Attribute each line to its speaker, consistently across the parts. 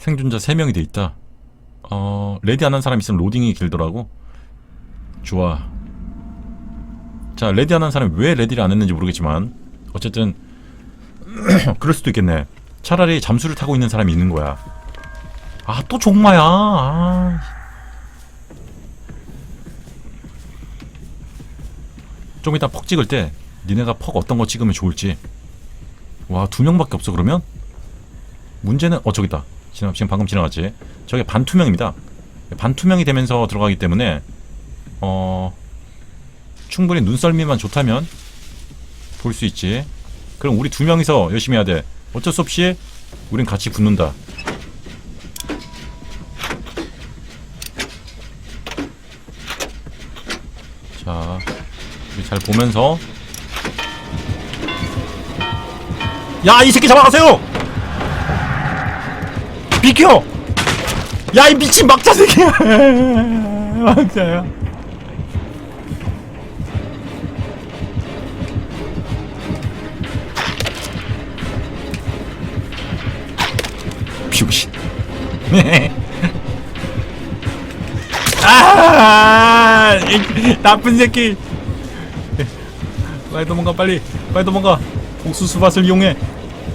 Speaker 1: 생존자 3명이 돼 있다. 어, 레디 안 한 사람 있으면 로딩이 길더라고. 좋아. 자, 레디 안 한 사람이 왜 레디를 안 했는지 모르겠지만 어쨌든 그럴 수도 있겠네. 차라리 잠수를 타고 있는 사람이 있는 거야. 아, 또 종마야. 아. 좀 이따 퍽 찍을 때 니네가 퍽 어떤 거 찍으면 좋을지. 와, 두 명밖에 없어 그러면? 문제는 어 저기다. 지금 지금 방금 지나갔지. 저게 반투명입니다. 반투명이 되면서 들어가기 때문에 어 충분히 눈썰미만 좋다면 볼 수 있지. 그럼 우리 두 명이서 열심히 해야 돼. 어쩔 수 없이 우린 같이 붙는다. 자, 우리 잘 보면서 야, 이 새끼 잡아가세요! 비켜! 야, 이 미친 막자 새끼야! 막자야. 비우신. 아, 이 나쁜 새끼. 빨리 도망가, 빨리. 빨리 도망가. 옥수수밭을 이용해.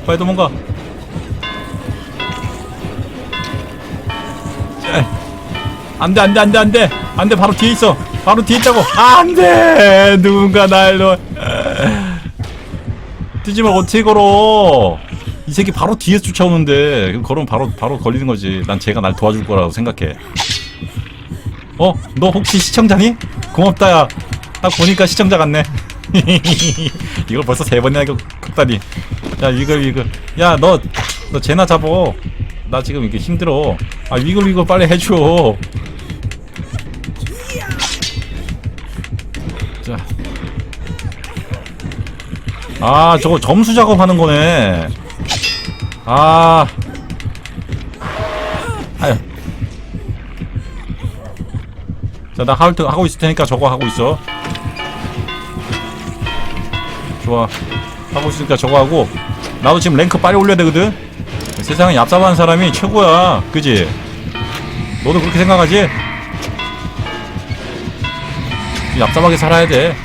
Speaker 1: 빨리 도망가. 안돼 안돼 안돼 안돼. 안돼 바로 뒤에 있어. 바로 뒤에 있다고. 안돼! 누군가 날 너. 뛰지마 어떻게 걸어? 이 새끼 바로 뒤에서 쫓아오는데. 그럼 걸으면 바로 바로 걸리는 거지. 난 쟤가 날 도와줄 거라고 생각해. 어? 너 혹시 시청자니? 고맙다 야 딱 보니까 시청자 같네. 이걸 벌써 세 번이나 극다니. 야 이거 이거 야너너 너 쟤나 잡어. 나 지금 이게 힘들어. 아 위글 위글 빨리 해줘 아 저거 점수 작업하는 거네. 아. 아유 자나 하울트 하고 있을 테니까 저거 하고 있어. 좋아. 하고 있으니까 저거 하고. 나도 지금 랭크 빨리 올려야 되거든. 세상에 얍삽한 사람이 최고야. 그지? 너도 그렇게 생각하지? 얍삽하게 살아야 돼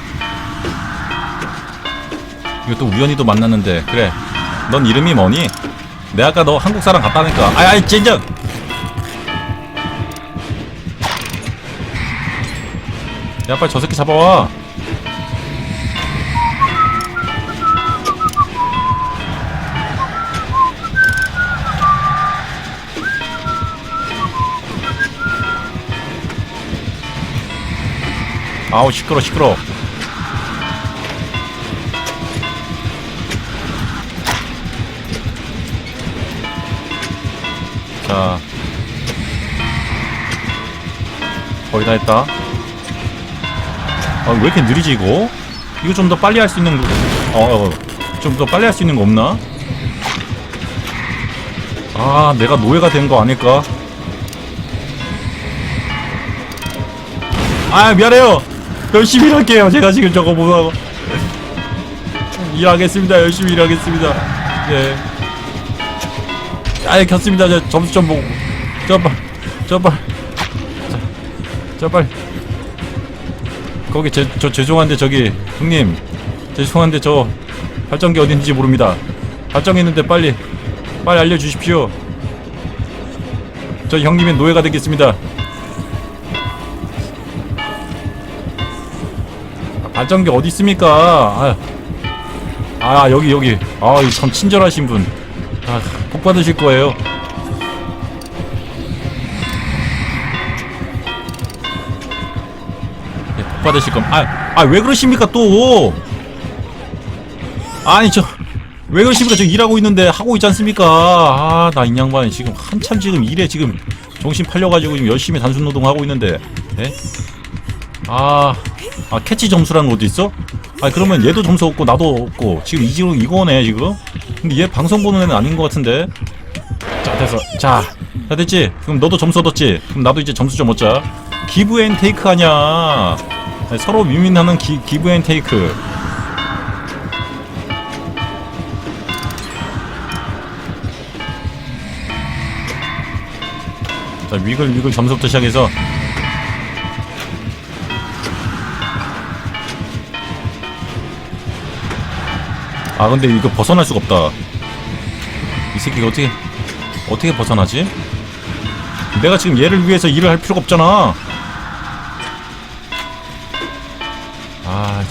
Speaker 1: 이거 또 우연히도 만났는데 그래 넌 이름이 뭐니? 내가 아까 너 한국 사람 같다니까. 아이 아이 젠장 야 빨리 저 새끼 잡아와. 아우 시끄러 시끄러 거의 다 했다. 아 왜 이렇게 느리지 이거? 이거 좀 더 빨리 할 수 있는 거 어, 어, 좀 더 빨리 할 수 있는 거 없나? 아 내가 노예가 된 거 아닐까? 아 미안해요. 열심히 일할게요. 제가 지금 저거 못하고. 일하겠습니다. 열심히 일하겠습니다. 네. 아예 켰습니다. 저 점수 좀 보고. 저빨 저빨 저빨 거기 제, 저 죄송한데 저기 형님 죄송한데 저 발전기 있는지 모릅니다 발전기 있는데 빨리 빨리 알려주십시오 저 형님의 노예가 되겠습니다 발전기 어디 있습니까? 아, 아 여기 여기. 아, 이참 친절하신 분. 아, 복 받으실 거예요. 받으실 겁. 아, 아 왜 그러십니까 또? 아니 저. 왜 그러십니까? 저 일하고 있는데 하고 있지 않습니까? 아, 나이 양반 지금 한참 지금 일에 지금 정신 팔려가지고 지금 열심히 단순 노동하고 있는데, 예? 아, 아 캐치 점수라는 것도 있어? 아 그러면 얘도 점수 없고 나도 없고 지금 이 지금 이거네 지금. 근데 얘 방송 보는 애는 아닌 것 같은데. 자 됐어. 자, 자 됐지? 그럼 너도 점수 얻었지? 그럼 나도 이제 점수 좀 얻자. 기브 앤 테이크 하냐? 네, 서로 윈윈하는 기, 기브 앤 테이크. 자 위글 위글 점수부터 시작해서 아 근데 이거 벗어날 수가 없다 이 새끼가 어떻게 어떻게 벗어나지? 내가 지금 얘를 위해서 일을 할 필요가 없잖아 아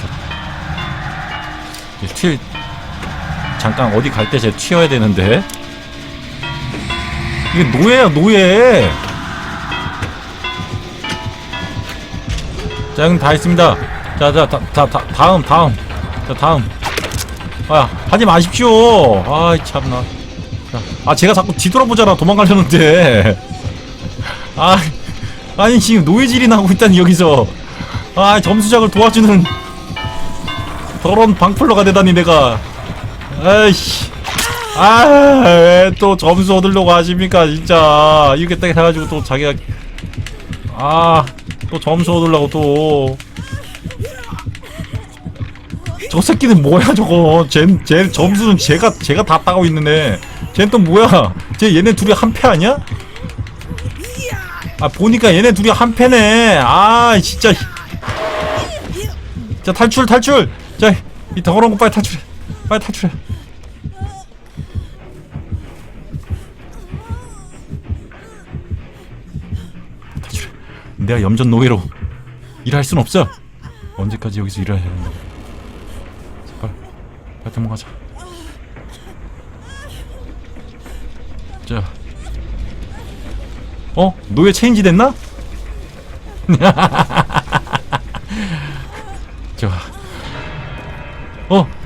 Speaker 1: 저... 튀 잠깐 어디 갈 때제 튀어야 되는데. 이게 노예야 노예. 자 형님 다 했습니다. 자자 다, 다, 다, 다음 다음. 자 다음. 아 하지 마십시오. 아이 참나. 자, 아 제가 자꾸 뒤돌아보잖아. 도망가려는데. 아 아니 지금 노예질이 나고 있다니 여기서 아 점수작을 도와주는 더러운 방플러가 되다니 내가. 아이씨. 아왜 또 점수 얻으려고 하십니까 진짜. 이렇게 딱 해가지고 또 자기가. 아 또 점수 얻으려고 또. 저 새끼는 뭐야 저거. 쟤, 쟤 점수는 제가 제가 다 따고 있는데. 쟤는 또 뭐야? 쟤 얘네 둘이 한 패 아니야? 아 보니까 얘네 둘이 한 패네. 아 진짜 자 탈출 탈출. 자이 더러운 거 빨리 탈출해. 빨리 탈출해. 탈출해. 내가 염전 노예로 일할 순 없어. 언제까지 여기서 일해야 자, 빨리. 빨리 도망가자. 자. 어? 노예 체인지 됐나?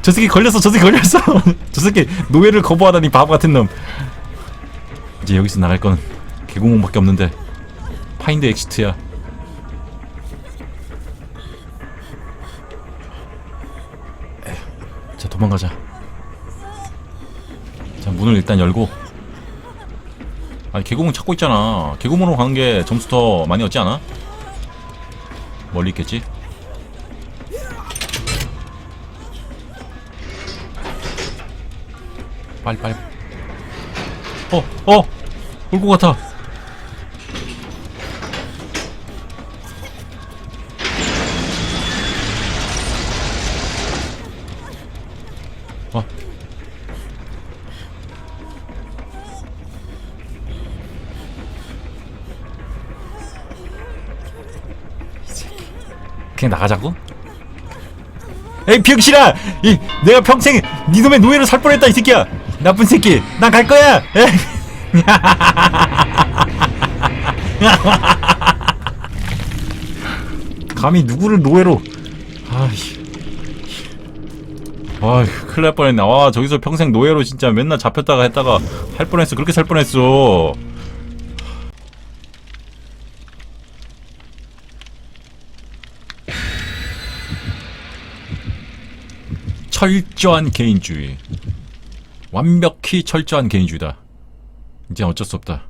Speaker 1: 저 새끼 걸렸어, 저 새끼 걸렸어. 저 새끼 노예를 거부하다니 바보 같은 놈. 이제 여기서 나갈 건 개구멍밖에 없는데 파인드 엑시트야. 자 도망가자. 자 문을 일단 열고. 아니 개구멍 찾고 있잖아. 개구멍으로 가는 게 점수 더 많이 얻지 않아? 멀리 있겠지? 빨리 빨리 어! 어! 올 것 같아 어 나가자고? 에이 병신아! 이 내가 평생 네 놈의 노예로 살 뻔했다 이 새끼야! 나쁜 새끼! 난 갈 거야! 감히 누구를 노예로. 아이 큰일 날 뻔했네. 와 저기서 평생 노예로 진짜 맨날 잡혔다가 했다가 할 뻔했어. 그렇게 살 뻔했어. 철저한 개인주의 완벽히 철저한 개인주의다. 이제 어쩔 수 없다.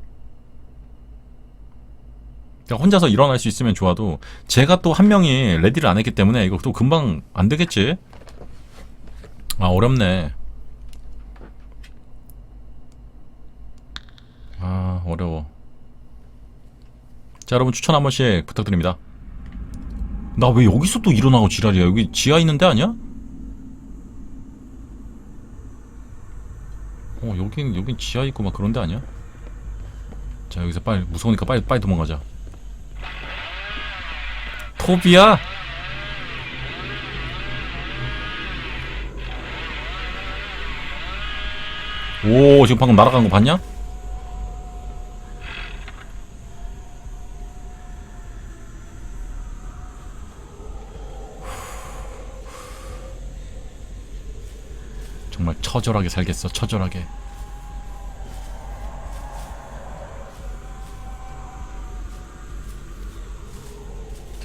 Speaker 1: 그러니까 혼자서 일어날 수 있으면 좋아도 제가 또 한 명이 레디를 안 했기 때문에 이거 또 금방 안 되겠지? 아 어렵네. 아 어려워. 자 여러분 추천 한 번씩 부탁드립니다. 나 왜 여기서 또 일어나고 지랄이야? 여기 지하 있는 데 아니야? 어 여긴 여긴 지하 있고 막 그런 데 아니야? 자 여기서 빨리 무서우니까 빨리 빨리 도망가자. 토비야? 오 지금 방금 날아간 거 봤냐? 정말 처절하게 살겠어 처절하게.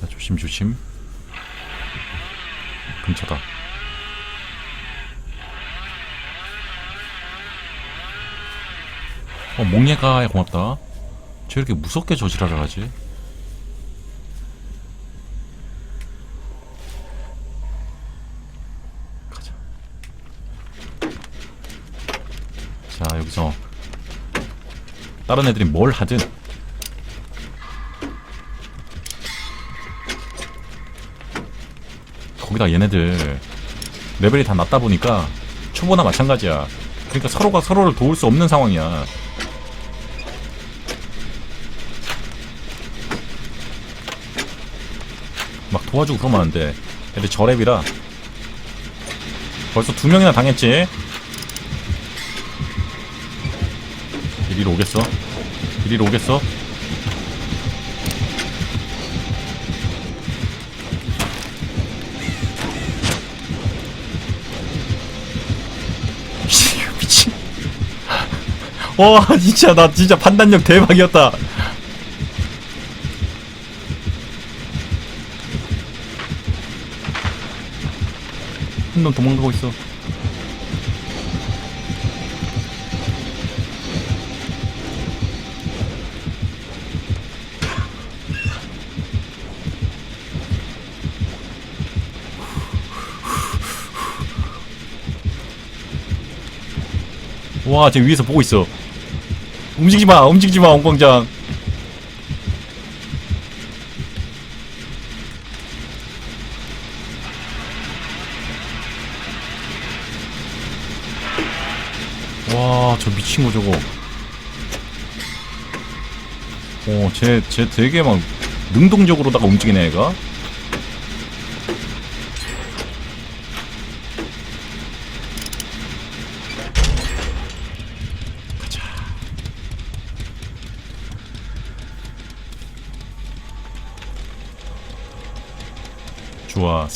Speaker 1: 자 조심 조심. 근처다. 어 몽예가 고맙다. 저 이렇게 무섭게 저지랄을 하지 다른 애들이 뭘 하든. 거기다 얘네들 레벨이 다 낮다 보니까 초보나 마찬가지야. 그러니까 서로가 서로를 도울 수 없는 상황이야. 막 도와주고 그러면 안돼. 애들 저랩이라. 벌써 두 명이나 당했지? 이리로 오겠어? 이리로 오겠어? 미친. 와 진짜 나 진짜 판단력 대박이었다. 한 놈 도망가고 있어. 와, 쟤 위에서 보고 있어. 움직이지 마, 움직이지 마, 엉광장. 와, 저 미친 거 저거. 어, 쟤, 쟤 되게 막 능동적으로다가 움직이네, 얘가.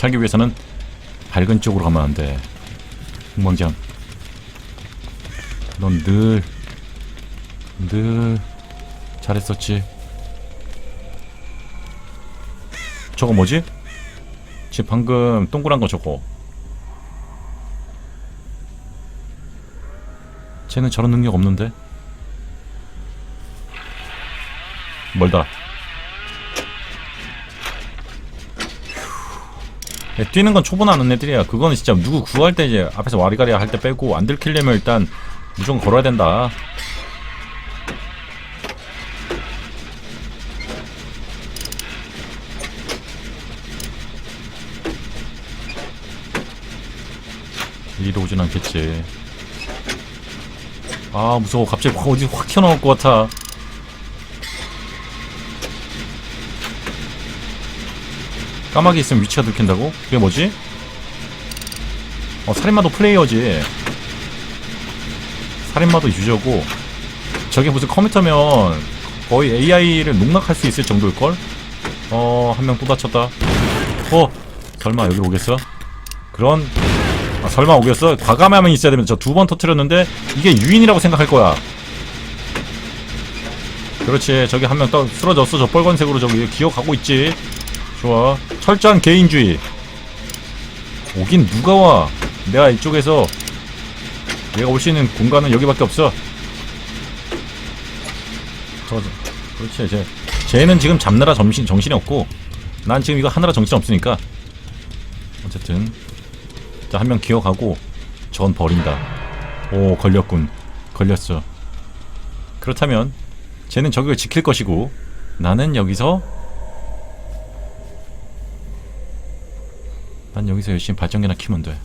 Speaker 1: 살기 위해서는 밝은 쪽으로 가면 안 돼. 흥망장. 넌 늘, 늘 잘했었지. 저거 뭐지? 지금 방금 동그란 거 저거. 쟤는 저런 능력 없는데? 멀다. 뛰는 건 초보나는 애들이야. 그거는 진짜 누구 구할 때 이제 앞에서 와리가리 할 때 빼고 안 들키려면 일단 무조건 걸어야 된다. 이리로 오진 않겠지. 아 무서워. 갑자기 확 어디 확 튀어나올 것 같아. 까마귀 있으면 위치가 들킨다고? 그게 뭐지? 어 살인마도 플레이어지 살인마도 유저고 저게 무슨 컴퓨터면 거의 AI를 농락할 수 있을 정도일걸? 어 한 명 또 다쳤다 어 설마 여기 오겠어? 그런 아, 설마 오겠어? 과감함이 있어야 되면 저 두 번 터트렸는데 이게 유인이라고 생각할 거야 그렇지 저기 한명떠 쓰러졌어 저 빨간색으로 저기 기어가고 있지 좋아. 철저한 개인주의. 오긴 누가 와? 내가 이쪽에서. 내가 올 수 있는 공간은 여기밖에 없어. 저, 저 그렇지 쟤 쟤는 지금 잡느라 정신, 정신이 없고 난 지금 이거 하느라 정신 없으니까. 어쨌든 자 한 명 기어가고 전 버린다. 오 걸렸군. 걸렸어. 그렇다면 쟤는 저기를 지킬 것이고 나는 여기서 난 여기서 열심히 발전기나 키면 돼.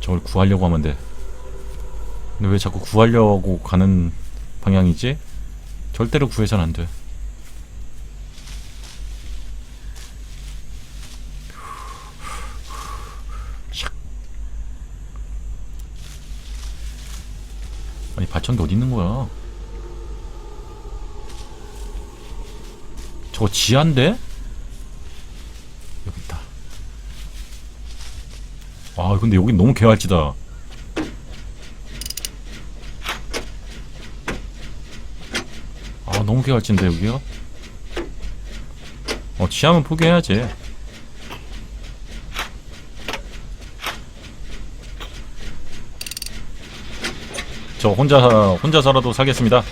Speaker 1: 저걸 구하려고 하면 돼. 근데 왜 자꾸 구하려고 가는 방향이지? 절대로 구해선 안 돼. 샥. 아니 발전기 어디 있는 거야? 저거 지하인데? 아 근데 여긴 너무 개활지다. 아 너무 개활지인데 여기가 어 지하면 포기해야지. 저 혼자 혼자서라도 살겠습니다.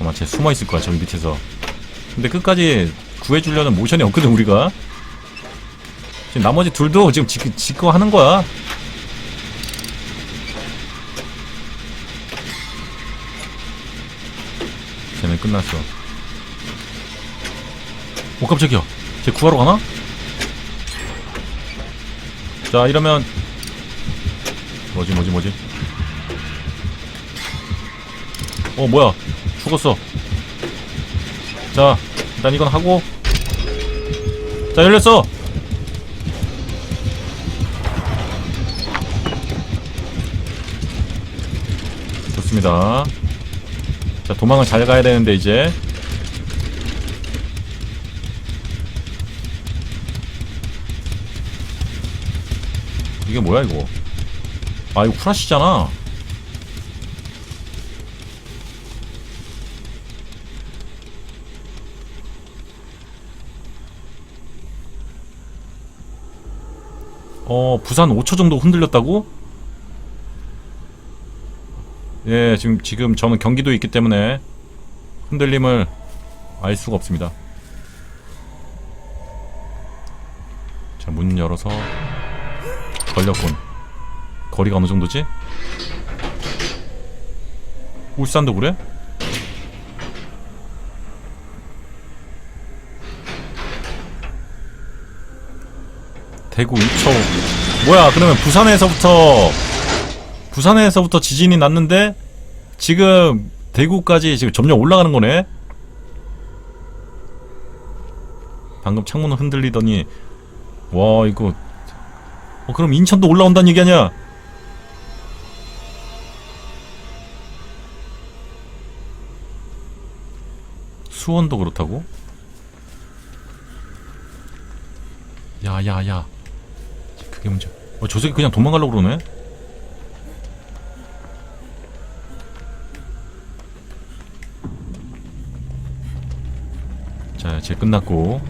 Speaker 1: 아마 쟤 숨어있을 거야 저기 밑에서. 근데 끝까지 구해주려는 모션이 없거든 우리가 지금 나머지 둘도 지금 지, 지거 하는 거야. 쟤는 끝났어. 오 깜짝이야 쟤 구하러 가나? 자 이러면 뭐지 뭐지 뭐지 어 뭐야 죽었어 자 일단 이건 하고 자 열렸어 좋습니다. 자 도망을 잘 가야 되는데 이제. 이게 뭐야 이거? 아 이거 후라시잖아. 어 부산 5초 정도 흔들렸다고? 예 지금 지금 저는 경기도에 있기 때문에 흔들림을 알 수가 없습니다 자 문 열어서 걸렸군 거리가 어느 정도지? 울산도 그래? 대구 2초 뭐야 그러면 부산에서부터 부산에서부터 지진이 났는데 지금 대구까지 지금 점점 올라가는 거네. 방금 창문을 흔들리더니 와 이거. 어 그럼 인천도 올라온다는 얘기 아니야? 수원도 그렇다고? 야야야. 그게 문제. 어, 저 새끼 그냥 도망가려고 그러네 이제 끝났고.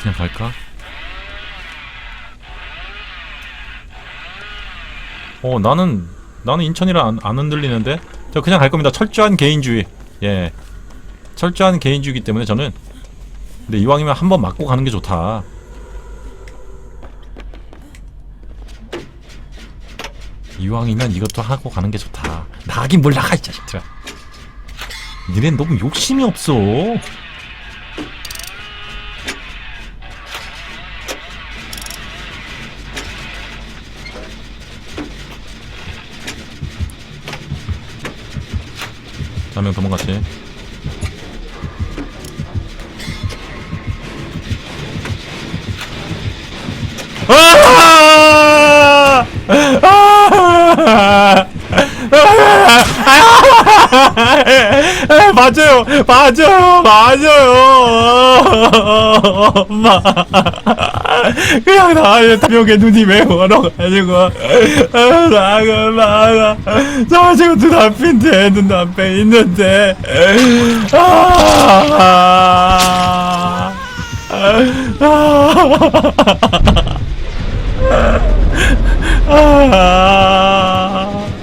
Speaker 1: 그냥 갈까? 어 나는 나는 인천이라 안, 안 흔들리는데? 저 그냥 갈 겁니다. 철저한 개인주의. 예. 철저한 개인주의이기 때문에 저는. 근데 이왕이면 한번 맞고 가는 게 좋다 이왕이면 이것도 하고 가는 게 좋다. 나긴 뭘 나가 이 자식들아. 니넨 너무 욕심이 없어. 한명 도망갔지 아! 맞아요, 맞아요, 맞아요. 엄마, 그냥 나의 탐욕의 눈이 매워가지고. 나가 나가. 저 지금 눈앞인데 눈앞에 있는데. 아, 아,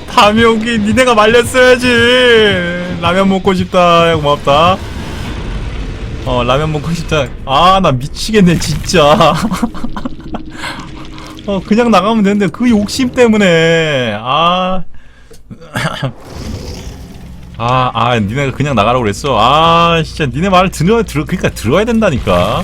Speaker 1: 탐욕이 니네가 말렸어야지 라면 먹고 싶다. 고맙다. 어 라면 먹고 싶다. 아 나 미치겠네 진짜. 어 그냥 나가면 되는데 그 욕심 때문에. 아. 아, 아, 니네가 그냥 나가라고 그랬어. 아, 진짜 니네 말을 들어, 들어, 그니까 들어야 된다니까.